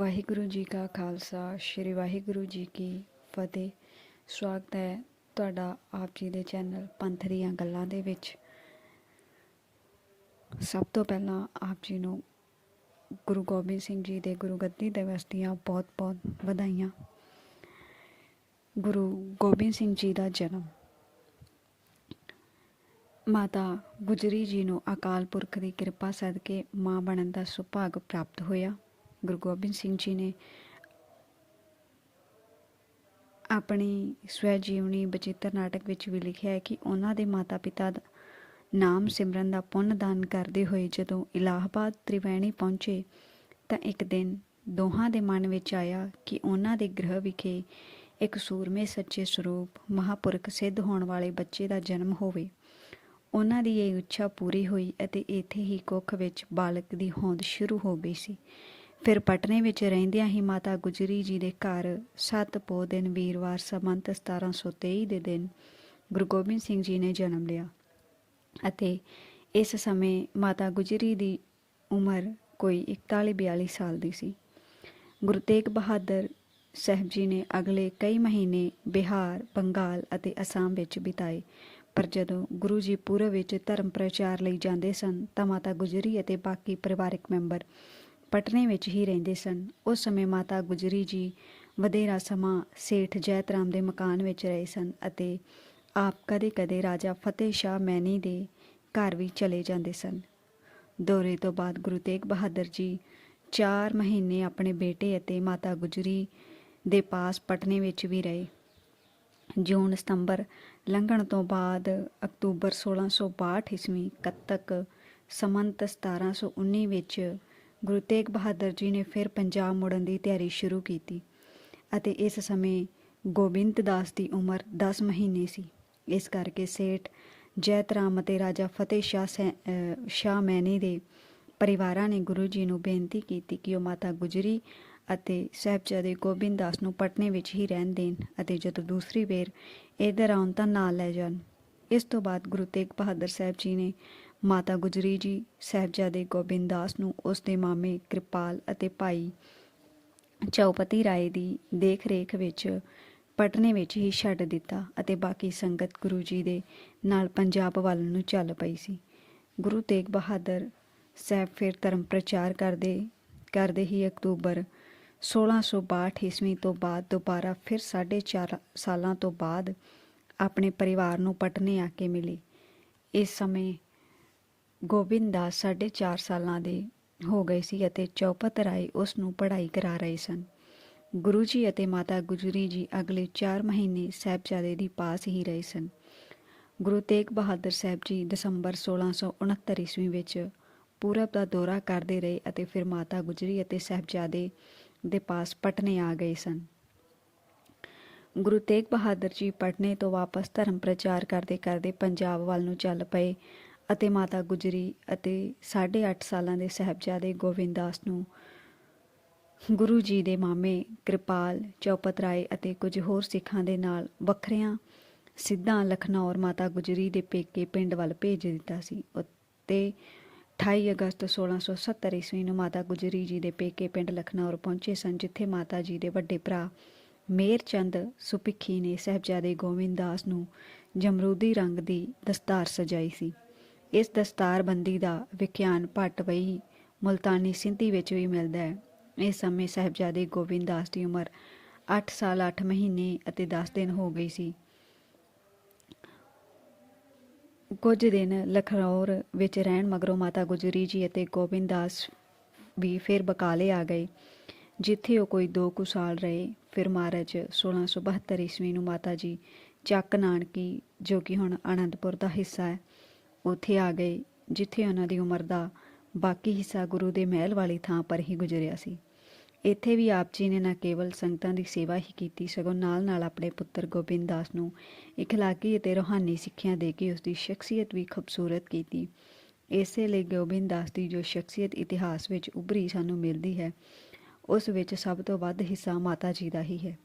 ਵਾਹਿਗੁਰੂ ਜੀ ਕਾ ਖਾਲਸਾ, ਸ੍ਰੀ ਵਾਹਿਗੁਰੂ ਜੀ ਕੀ ਫਤਿਹ। ਸਵਾਗਤ ਹੈ ਤੁਹਾਡਾ ਆਪ ਜੀ ਦੇ ਚੈਨਲ ਪੰਥ ਦੀਆਂ ਗੱਲਾਂ ਦੇ ਵਿੱਚ। ਸਭ ਤੋਂ ਪਹਿਲਾਂ ਆਪ ਜੀ ਨੂੰ ਗੁਰੂ ਗੋਬਿੰਦ ਸਿੰਘ ਜੀ ਦੇ ਗੁਰੂ ਗੱਦੀ ਦਿਵਸ ਦੀਆਂ ਬਹੁਤ-ਬਹੁਤ ਵਧਾਈਆਂ। ਗੁਰੂ ਗੋਬਿੰਦ ਸਿੰਘ ਜੀ ਦਾ ਜਨਮ। ਮਾਤਾ ਗੁਜਰੀ ਜੀ ਨੂੰ ਅਕਾਲ ਪੁਰਖ ਦੀ ਕਿਰਪਾ ਸਦਕੇ ਮਾਂ ਬਣਨ ਦਾ ਸੁਭਾਗ ਪ੍ਰਾਪਤ ਹੋਇਆ। ਗੁਰੂ ਗੋਬਿੰਦ ਸਿੰਘ ਜੀ ਨੇ ਆਪਣੀ ਸਵੈ ਜੀਵਨੀ ਬਚਿੱਤਰ ਨਾਟਕ ਵਿੱਚ ਵੀ ਲਿਖਿਆ ਹੈ ਕਿ ਉਹਨਾਂ ਦੇ ਮਾਤਾ-ਪਿਤਾ ਦਾ ਨਾਮ ਸਿਮਰਨ ਦਾ ਪੁੰਨ ਦਾਨ ਕਰਦੇ ਹੋਏ ਜਦੋਂ ਇਲਾਹਾਬਾਦ ਤ੍ਰਿਵੈਣੀ ਪਹੁੰਚੇ ਤਾਂ ਇੱਕ ਦਿਨ ਦੋਹਾਂ ਦੇ ਮਨ ਵਿੱਚ ਆਇਆ ਕਿ ਉਹਨਾਂ ਦੇ ਗ੍ਰਹਿ ਵਿਖੇ ਇੱਕ ਸੂਰਮੇ ਸੱਚੇ ਸਰੂਪ ਮਹਾਪੁਰਖ ਸਿੱਧ ਹੋਣ ਵਾਲੇ ਬੱਚੇ ਦਾ ਜਨਮ ਹੋਵੇ। ਉਹਨਾਂ ਦੀ ਇਹ ਇੱਛਾ ਪੂਰੀ ਹੋਈ ਅਤੇ ਇੱਥੇ ਹੀ ਕੁੱਖ ਵਿੱਚ ਬਾਲਕ ਦੀ ਹੋਂਦ ਸ਼ੁਰੂ ਹੋ ਗਈ ਸੀ। ਫਿਰ ਪਟਨੇ ਵਿੱਚ ਰਹਿੰਦਿਆਂ ਹੀ ਮਾਤਾ ਗੁਜਰੀ ਜੀ ਦੇ ਘਰ ਸੱਤ ਪੋ ਦਿਨ ਵੀਰਵਾਰ ਸਮੰਤ 1723 ਦੇ ਦਿਨ ਗੁਰੂ ਗੋਬਿੰਦ ਸਿੰਘ ਜੀ ਨੇ ਜਨਮ ਲਿਆ ਅਤੇ ਇਸ ਸਮੇਂ ਮਾਤਾ ਗੁਜਰੀ ਦੀ ਉਮਰ ਕੋਈ 41-42 ਸਾਲ ਦੀ ਸੀ। ਗੁਰੂ ਤੇਗ ਬਹਾਦਰ ਸਾਹਿਬ ਜੀ ਨੇ ਅਗਲੇ ਕਈ ਮਹੀਨੇ ਬਿਹਾਰ, ਬੰਗਾਲ ਅਤੇ ਅਸਾਮ ਵਿੱਚ ਬਿਤਾਏ। ਪਰ ਜਦੋਂ ਗੁਰੂ ਜੀ ਪੂਰਬ ਵਿੱਚ ਧਰਮ ਪ੍ਰਚਾਰ ਲਈ ਜਾਂਦੇ ਸਨ ਤਾਂ ਮਾਤਾ ਗੁਜਰੀ ਅਤੇ ਬਾਕੀ ਪਰਿਵਾਰਕ ਮੈਂਬਰ ਪਟਨੇ ਵਿੱਚ ਹੀ ਰਹਿੰਦੇ ਸਨ। ਉਸ ਸਮੇਂ ਮਾਤਾ ਗੁਜਰੀ ਜੀ ਵਧੇਰਾ ਸਮਾਂ ਸੇਠ ਜੈਤਰਾਮ ਦੇ ਮਕਾਨ ਵਿੱਚ ਰਹੇ ਸਨ ਅਤੇ ਆਪ ਕਦੇ-ਕਦੇ ਰਾਜਾ ਫਤਿਹ ਸ਼ਾਹ ਮੈਨੀ ਦੇ ਘਰ ਵੀ ਚਲੇ ਜਾਂਦੇ ਸਨ। ਦੌਰੇ ਤੋਂ ਬਾਅਦ ਗੁਰੂ ਤੇਗ ਬਹਾਦਰ ਜੀ 4 ਮਹੀਨੇ ਆਪਣੇ ਬੇਟੇ ਅਤੇ ਮਾਤਾ ਗੁਜਰੀ ਦੇ ਪਾਸ ਪਟਨੇ ਵਿੱਚ ਵੀ ਰਹੇ। ਜੂਨ ਸਤੰਬਰ ਲੰਘਣ ਤੋਂ ਬਾਅਦ ਅਕਤੂਬਰ 1662 ਈਸਵੀ ਕੱਤਕ ਸਮੰਤ 1719 ਵਿੱਚ ਗੁਰੂ ਤੇਗ ਬਹਾਦਰ ਜੀ ਨੇ ਫਿਰ ਪੰਜਾਬ ਮੁੜਨ ਦੀ ਤਿਆਰੀ ਸ਼ੁਰੂ ਕੀਤੀ ਅਤੇ ਇਸ ਸਮੇਂ ਗੋਬਿੰਦ ਦਾਸ ਦੀ ਉਮਰ 10 ਮਹੀਨੇ ਸੀ। ਇਸ ਕਰਕੇ ਸੇਠ ਜੈਤਰਾਮ ਅਤੇ ਰਾਜਾ ਫਤਿਹ ਸ਼ਾਹ ਸੈ- ਸ਼ਾਹ ਮੈਨੀ ਦੇ ਪਰਿਵਾਰਾਂ ਨੇ ਗੁਰੂ ਜੀ ਨੂੰ ਬੇਨਤੀ ਕੀਤੀ ਕਿ ਉਹ ਮਾਤਾ ਗੁਜਰੀ ਅਤੇ ਸਾਹਿਬਜ਼ਾਦੇ ਗੋਬਿੰਦ ਦਾਸ ਨੂੰ ਪਟਨੇ ਵਿੱਚ ਹੀ ਰਹਿਣ ਦੇਣ ਅਤੇ ਜਦੋਂ ਦੂਸਰੀ ਵੇਰ ਇੱਧਰ ਆਉਣ ਤਾਂ ਨਾਲ ਲੈ ਜਾਣ। ਇਸ ਤੋਂ ਬਾਅਦ ਗੁਰੂ ਤੇਗ ਬਹਾਦਰ ਸਾਹਿਬ ਜੀ ਨੇ ਮਾਤਾ ਗੁਜਰੀ ਜੀ ਸਾਹਿਬਜ਼ਾਦੇ ਗੋਬਿੰਦ ਦਾਸ ਨੂੰ ਉਸ ਦੇ ਮਾਮੇ ਕਿਰਪਾਲ ਅਤੇ ਭਾਈ ਚੌਪਤੀ ਰਾਏ ਦੀ ਦੇਖ-ਰੇਖ ਵਿੱਚ ਪਟਨੇ ਵਿੱਚ ਹੀ ਛੱਡ ਦਿੱਤਾ ਅਤੇ ਬਾਕੀ ਸੰਗਤ ਗੁਰੂ ਜੀ ਦੇ ਨਾਲ ਪੰਜਾਬ ਵੱਲ ਨੂੰ ਚੱਲ ਪਈ ਸੀ। ਗੁਰੂ ਤੇਗ ਬਹਾਦਰ ਸਾਹਿਬ ਫਿਰ ਧਰਮ ਪ੍ਰਚਾਰ ਕਰਦੇ ਕਰਦੇ ਹੀ ਅਕਤੂਬਰ 1662 ਈਸਵੀ ਤੋਂ ਬਾਅਦ ਦੁਬਾਰਾ ਫਿਰ 4.5 ਸਾਲਾਂ ਤੋਂ ਬਾਅਦ ਆਪਣੇ ਪਰਿਵਾਰ ਨੂੰ ਪਟਨੇ ਆ ਕੇ ਮਿਲੇ। ਇਸ ਸਮੇਂ ਗੋਬਿੰਦ ਦਾਸ 4.5 ਸਾਲਾਂ ਦੇ ਹੋ ਗਏ ਸੀ ਅਤੇ ਚੌਪਤ ਰਾਏ ਉਸ ਨੂੰ ਪੜ੍ਹਾਈ ਕਰਾ ਰਹੇ ਸਨ। ਗੁਰੂ ਜੀ ਅਤੇ ਮਾਤਾ ਗੁਜਰੀ ਜੀ ਅਗਲੇ 4 ਮਹੀਨੇ ਸਾਹਿਬਜ਼ਾਦੇ ਦੀ ਪਾਸ ਹੀ ਰਹੇ ਸਨ। ਗੁਰੂ ਤੇਗ ਬਹਾਦਰ ਸਾਹਿਬ ਜੀ ਦਸੰਬਰ 1669 ਈਸਵੀ ਵਿੱਚ ਪੂਰਬ ਦਾ ਦੌਰਾ ਕਰਦੇ ਰਹੇ ਅਤੇ ਫਿਰ ਮਾਤਾ ਗੁਜਰੀ ਅਤੇ ਸਾਹਿਬਜ਼ਾਦੇ ਦੇ ਪਾਸ ਪਟਨੇ ਆ ਗਏ ਸਨ। ਗੁਰੂ ਤੇਗ ਬਹਾਦਰ ਜੀ ਪਟਨੇ ਤੋਂ ਵਾਪਸ ਧਰਮ ਪ੍ਰਚਾਰ ਕਰਦੇ ਕਰਦੇ ਪੰਜਾਬ ਵੱਲ ਨੂੰ ਚੱਲ ਪਏ। ਅਤੇ ਮਾਤਾ ਗੁਜਰੀ ਅਤੇ 8.5 ਸਾਲਾਂ ਦੇ ਸਾਹਿਬਜ਼ਾਦੇ ਗੋਬਿੰਦ ਦਾਸ ਨੂੰ ਗੁਰੂ ਜੀ ਦੇ ਮਾਮੇ ਕਿਰਪਾਲ, ਚੌਪਤ ਰਾਏ ਅਤੇ ਕੁਝ ਹੋਰ ਸਿੱਖਾਂ ਦੇ ਨਾਲ ਵੱਖਰਿਆਂ ਸਿੱਧਾਂ ਲਖਨੌਰ ਮਾਤਾ ਗੁਜਰੀ ਦੇ ਪੇਕੇ ਪਿੰਡ ਵੱਲ ਭੇਜ ਦਿੱਤਾ ਸੀ। ਅਤੇ 28 ਅਗਸਤ 1670 ਈਸਵੀ ਨੂੰ ਮਾਤਾ ਗੁਜਰੀ ਜੀ ਦੇ ਪੇਕੇ ਪਿੰਡ ਲਖਨੌਰ ਪਹੁੰਚੇ ਸਨ, ਜਿੱਥੇ ਮਾਤਾ ਜੀ ਦੇ ਵੱਡੇ ਭਰਾ ਮੇਰ ਚੰਦ ਸੁਪਿੱਖੀ ਨੇ ਸਹਿਬਜ਼ਾਦੇ ਗੋਬਿੰਦ ਦਾਸ ਨੂੰ ਜਮਰੂਦੀ ਰੰਗ ਦੀ ਦਸਤਾਰ ਸਜਾਈ ਸੀ। ਇਸ ਦਸਤਾਰਬੰਦੀ ਦਾ ਵਿਖਿਆਨ ਪਟਵਈ ਮੁਲਤਾਨੀ ਸਿੰਧੀ ਵਿੱਚ ਵੀ ਮਿਲਦਾ ਹੈ। ਇਸ ਸਮੇਂ ਸਹਿਬਜ਼ਾਦੇ ਗੋਬਿੰਦ ਦਾਸ ਦੀ ਉਮਰ 8 ਸਾਲ 8 ਮਹੀਨੇ ਅਤੇ 10 ਦਿਨ ਹੋ ਗਈ ਸੀ। ਕੁਝ ਦਿਨ ਲਖਨੌਰ ਵਿੱਚ ਰਹਿਣ ਮਗਰੋਂ ਮਾਤਾ ਗੁਜਰੀ ਜੀ ਅਤੇ ਗੋਬਿੰਦ ਦਾਸ ਵੀ ਫਿਰ ਬਕਾਲੇ ਆ ਗਏ। ਜਿੱਥੇ ਉਹ ਕੋਈ 2 ਕੁ ਸਾਲ ਰਹੇ। ਫਿਰ ਮਾਰਚ 1672 ਈਸਵੀ ਨੂੰ ਮਾਤਾ ਜੀ ਚੱਕ ਨਾਨਕੀ, ਜੋ ਕਿ ਹੁਣ ਅਨੰਦਪੁਰ ਦਾ ਹਿੱਸਾ ਹੈ ਉੱਥੇ ਆ ਗਏ, ਜਿੱਥੇ ਉਹਨਾਂ ਦੀ ਉਮਰ ਦਾ ਬਾਕੀ ਹਿੱਸਾ ਗੁਰੂ ਦੇ ਮਹਿਲ ਵਾਲੀ ਥਾਂ ਪਰ ਹੀ ਗੁਜ਼ਰਿਆ ਸੀ। ਇੱਥੇ ਵੀ ਆਪ ਜੀ ਨੇ ਨਾ ਕੇਵਲ ਸੰਗਤਾਂ ਦੀ ਸੇਵਾ ਹੀ ਕੀਤੀ, ਸਗੋਂ ਨਾਲ-ਨਾਲ ਆਪਣੇ ਪੁੱਤਰ ਗੋਬਿੰਦ ਦਾਸ ਨੂੰ ਇਖਲਾਕੀ ਅਤੇ ਰੋਹਾਨੀ ਸਿੱਖਿਆ ਦੇ ਕੇ ਉਸ ਦੀ ਸ਼ਖਸੀਅਤ ਵੀ ਖੂਬਸੂਰਤ ਕੀਤੀ। ਇਸੇ ਲਈ ਗੋਬਿੰਦ ਦਾਸ ਦੀ ਜੋ ਸ਼ਖਸੀਅਤ ਇਤਿਹਾਸ ਵਿੱਚ ਉਭਰੀ ਸਾਨੂੰ ਮਿਲਦੀ ਹੈ, ਉਸ ਵਿੱਚ ਸਭ ਤੋਂ ਵੱਧ ਹਿੱਸਾ ਮਾਤਾ ਜੀ ਦਾ ਹੀ ਹੈ।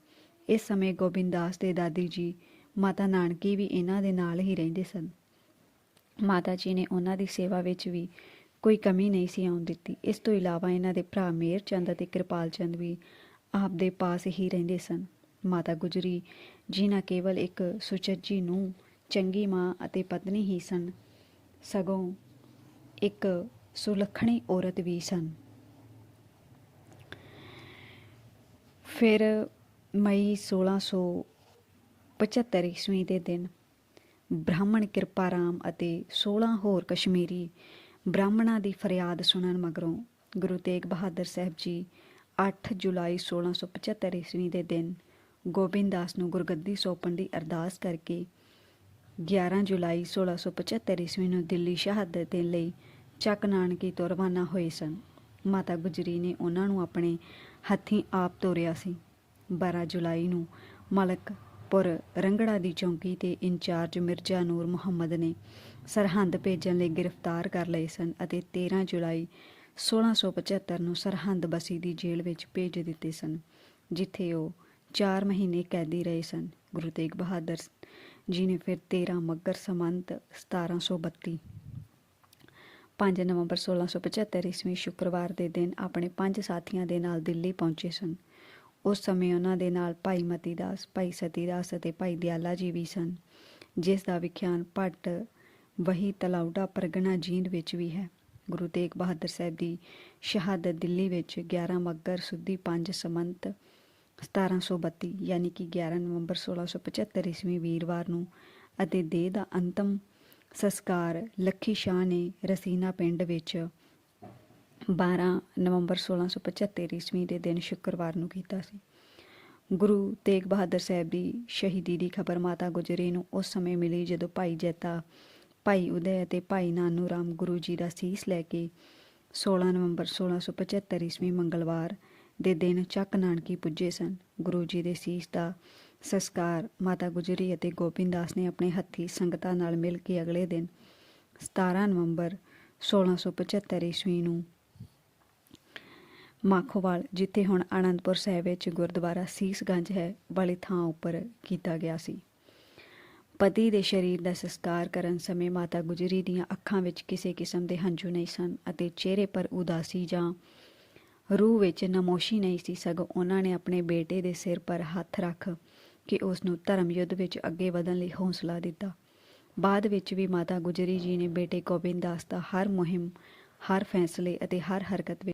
ਇਸ ਸਮੇਂ ਗੋਬਿੰਦ ਦਾਸ ਦੇ ਦਾਦੀ ਜੀ, ਮਾਤਾ ਨਾਨਕੀ ਵੀ ਇਹਨਾਂ ਦੇ ਨਾਲ ਹੀ ਰਹਿੰਦੇ ਸਨ। ਮਾਤਾ ਜੀ ਨੇ ਉਹਨਾਂ ਦੀ ਸੇਵਾ ਵਿੱਚ ਵੀ ਕੋਈ ਕਮੀ ਨਹੀਂ ਸੀ ਆਉਣ ਦਿੱਤੀ। ਇਸ ਤੋਂ ਇਲਾਵਾ ਇਹਨਾਂ ਦੇ ਭਰਾ ਮੇਰ ਚੰਦ ਅਤੇ ਕਿਰਪਾਲ ਚੰਦ ਵੀ ਆਪ ਦੇ ਪਾਸ ਹੀ ਰਹਿੰਦੇ ਸਨ। ਮਾਤਾ ਗੁਜਰੀ ਜੀ ਨਾ ਕੇਵਲ ਇੱਕ ਸੁਚੱਜੀ ਨੂੰ ਚੰਗੀ ਮਾਂ ਅਤੇ ਪਤਨੀ ਹੀ ਸਨ, ਸਗੋਂ ਇੱਕ ਸੁਲੱਖਣੀ ਔਰਤ ਵੀ ਸਨ। ਫਿਰ ਮਈ 1675 ਈਸਵੀ ਦੇ ਦਿਨ ਬ੍ਰਾਹਮਣ ਕਿਰਪਾ ਰਾਮ ਅਤੇ 16 ਹੋਰ ਕਸ਼ਮੀਰੀ ਬ੍ਰਾਹਮਣਾਂ ਦੀ ਫਰਿਆਦ ਸੁਣਨ ਮਗਰੋਂ ਗੁਰੂ ਤੇਗ ਬਹਾਦਰ ਸਾਹਿਬ ਜੀ 8 ਜੁਲਾਈ 1675 ਈਸਵੀ ਦੇ ਦਿਨ ਗੋਬਿੰਦ ਦਾਸ ਨੂੰ ਗੁਰਗੱਦੀ ਸੌਂਪਣ ਦੀ ਅਰਦਾਸ ਕਰਕੇ 11 ਜੁਲਾਈ 1675 ਈਸਵੀ ਨੂੰ ਦਿੱਲੀ ਸ਼ਹਾਦਤ ਦੇਣ ਲਈ ਚੱਕ ਨਾਨਕੀ ਤੋਂ ਰਵਾਨਾ ਹੋਏ ਸਨ। ਮਾਤਾ ਗੁਜਰੀ ਨੇ ਉਹਨਾਂ ਨੂੰ ਆਪਣੇ ਹੱਥੀਂ ਆਪ ਤੋਰਿਆ ਸੀ। 12 ਜੁਲਾਈ ਨੂੰ ਮਲਕਪੁਰ ਰੰਗੜਾ ਦੀ ਚੌਂਕੀ ਤੇ ਇੰਚਾਰਜ ਮਿਰਜ਼ਾ ਨੂਰ ਮੁਹੰਮਦ ਨੇ ਸਰਹੰਦ ਭੇਜਣ ਲਈ ਗ੍ਰਿਫਤਾਰ ਕਰ ਲਏ ਸਨ ਅਤੇ 13 ਜੁਲਾਈ 1675 ਨੂੰ ਸਰਹੰਦ ਬਸੀ ਦੀ ਜੇਲ੍ਹ ਵਿੱਚ ਭੇਜ ਦਿੱਤੇ ਸਨ, ਜਿੱਥੇ ਉਹ 4 ਮਹੀਨੇ ਕੈਦੀ ਰਹੇ ਸਨ। ਗੁਰੂ ਤੇਗ ਬਹਾਦਰ ਜੀ ਨੇ ਫਿਰ 13 ਮੱਘਰ ਸੰਮਤ 1732 5 ਨਵੰਬਰ 1675 ਈਸਵੀ ਸ਼ੁੱਕਰਵਾਰ ਦੇ ਦਿਨ ਆਪਣੇ ਪੰਜ ਸਾਥੀਆਂ ਦੇ ਨਾਲ ਦਿੱਲੀ ਪਹੁੰਚੇ ਸਨ। ਉਸ ਸਮੇਂ ਉਹਨਾਂ ਦੇ ਨਾਲ ਭਾਈ ਮਤੀ ਦਾਸ, ਭਾਈ ਸਤੀ ਦਾਸ ਅਤੇ ਭਾਈ ਦਿਆਲਾ ਜੀ ਵੀ ਸਨ, ਜਿਸ ਦਾ ਵਿਖਿਆਨ ਭੱਟ ਵਹੀ ਤਲਾਉਡਾ ਪ੍ਰਗਣਾ ਜੀਂਦ ਵਿੱਚ ਵੀ ਹੈ। ਗੁਰੂ ਤੇਗ ਬਹਾਦਰ ਸਾਹਿਬ ਦੀ ਸ਼ਹਾਦਤ ਦਿੱਲੀ ਵਿੱਚ 11 ਮੱਘਰ ਸੁਦੀ 5 ਸਮੰਤ 1732 ਯਾਨੀ ਕਿ 11 ਨਵੰਬਰ 1675 ਈਸਵੀ ਵੀਰਵਾਰ ਨੂੰ ਅਤੇ ਦੇਹ ਦਾ ਅੰਤਮ ਸੰਸਕਾਰ ਲੱਖੀ ਸ਼ਾਹ ਨੇ ਰਸੀਨਾ ਪਿੰਡ ਵਿੱਚ 12 ਨਵੰਬਰ 1675 ਈਸਵੀ ਦੇ ਦਿਨ ਸ਼ੁੱਕਰਵਾਰ ਨੂੰ ਕੀਤਾ ਸੀ। ਗੁਰੂ ਤੇਗ ਬਹਾਦਰ ਸਾਹਿਬ ਦੀ ਸ਼ਹੀਦੀ ਦੀ ਖਬਰ ਮਾਤਾ ਗੁਜਰੀ ਨੂੰ ਉਸ ਸਮੇਂ ਮਿਲੀ ਜਦੋਂ ਭਾਈ ਜੈਤਾ, ਭਾਈ ਉਦੈ ਅਤੇ ਭਾਈ ਨਾਨੂ ਰਾਮ ਗੁਰੂ ਜੀ ਦਾ ਸੀਸ ਲੈ ਕੇ 16 ਨਵੰਬਰ 1675 ਈਸਵੀ ਮੰਗਲਵਾਰ ਦੇ ਦਿਨ ਚੱਕ ਨਾਨਕੀ ਪੁੱਜੇ ਸਨ। ਗੁਰੂ ਜੀ ਦੇ ਸੀਸ ਦਾ ਸੰਸਕਾਰ ਮਾਤਾ ਗੁਜਰੀ ਅਤੇ ਗੋਬਿੰਦਦਾਸ ਨੇ ਆਪਣੇ ਹੱਥੀ ਸੰਗਤਾਂ ਨਾਲ ਮਿਲ ਕੇ ਅਗਲੇ ਦਿਨ 17 ਨਵੰਬਰ 1675 ਈਸਵੀ ਨੂੰ ਮਾਖੋਵਾਲ, ਜਿੱਥੇ ਹੁਣ ਆਨੰਦਪੁਰ ਸਾਹਿਬ ਵਿੱਚ ਗੁਰਦੁਆਰਾ ਸੀਸਗੰਜ ਹੈ, ਵਾਲੀ ਥਾਂ ਉੱਪਰ ਕੀਤਾ ਗਿਆ ਸੀ। ਪਤੀ ਦੇ ਸਰੀਰ ਦਾ ਸੰਸਕਾਰ ਕਰਨ ਸਮੇਂ ਮਾਤਾ ਗੁਜਰੀ ਦੀਆਂ ਅੱਖਾਂ ਵਿੱਚ ਕਿਸੇ ਕਿਸਮ ਦੇ ਹੰਝੂ ਨਹੀਂ ਸਨ ਅਤੇ ਚਿਹਰੇ ਪਰ ਉਦਾਸੀ ਜਾਂ ਰੂਹ ਵਿੱਚ ਨਮੋਸ਼ੀ ਨਹੀਂ ਸੀ। ਸਗੋਂ ਉਹਨਾਂ ਨੇ ਆਪਣੇ ਬੇਟੇ ਦੇ ਸਿਰ ਪਰ ਹੱਥ ਰੱਖ ਕੇ ਉਸ ਨੂੰ ਧਰਮ ਯੁੱਧ ਵਿੱਚ ਅੱਗੇ ਵਧਣ ਲਈ ਹੌਸਲਾ ਦਿੱਤਾ। ਬਾਅਦ ਵਿੱਚ ਵੀ ਮਾਤਾ ਗੁਜਰੀ ਜੀ ਨੇ ਬੇਟੇ ਗੋਬਿੰਦ ਦਾਸ ਦਾ ਹਰ ਮੁਹਿੰਮ, ਹਰ ਫੈਸਲੇ ਅਤੇ ਹਰ ਹਰਕਤ